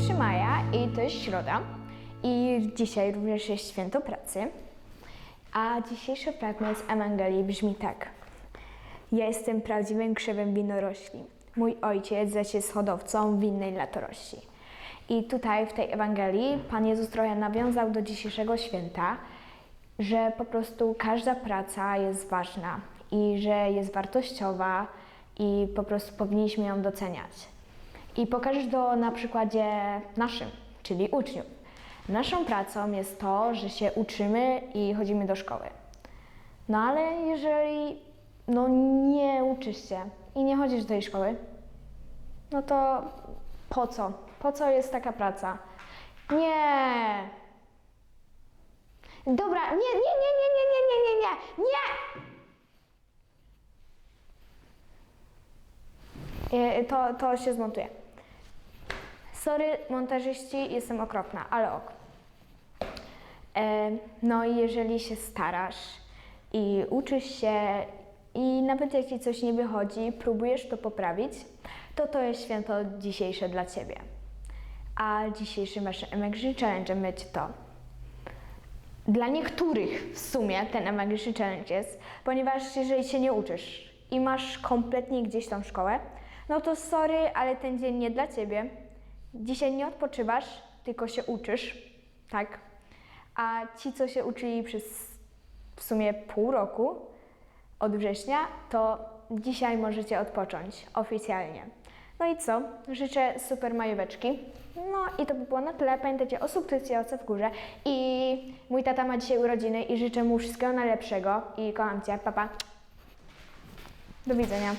1 maja i to jest środa. I dzisiaj również jest święto pracy. A dzisiejszy fragment z Ewangelii brzmi tak. Ja jestem prawdziwym krzewem winorośli. Mój ojciec zaś jest hodowcą winnej latorośli. I tutaj w tej Ewangelii Pan Jezus trochę nawiązał do dzisiejszego święta, że po prostu każda praca jest ważna i że jest wartościowa i po prostu powinniśmy ją doceniać i pokażesz to na przykładzie naszym, czyli uczniów. Naszą pracą jest to, że się uczymy i chodzimy do szkoły. No ale jeżeli no, nie uczysz się i nie chodzisz do tej szkoły, no to po co? Po co jest taka praca? Nie! Dobra, nie, nie, nie, nie, nie, To, to się zmontuje. Sorry, montażyści, jestem okropna, ale ok. E, No i jeżeli się starasz i uczysz się i nawet ci coś nie wychodzi, próbujesz to poprawić, to to jest święto dzisiejsze dla ciebie. A dzisiejszym waszym Emergency Challenge będzie to. Dla niektórych w sumie ten Emergency Challenge jest, ponieważ jeżeli się nie uczysz i masz kompletnie gdzieś tą szkołę, no to sorry, ale ten dzień nie dla ciebie. Dzisiaj nie odpoczywasz, tylko się uczysz, tak? A ci, co się uczyli przez w sumie pół roku, od września, to dzisiaj możecie odpocząć oficjalnie. No i co? Życzę super majóweczki. No i to by było na tyle. Pamiętajcie o subskrypcji o w górze. I mój tata ma dzisiaj urodziny i życzę mu wszystkiego najlepszego. I kocham Cię. Papa. Pa. Do widzenia.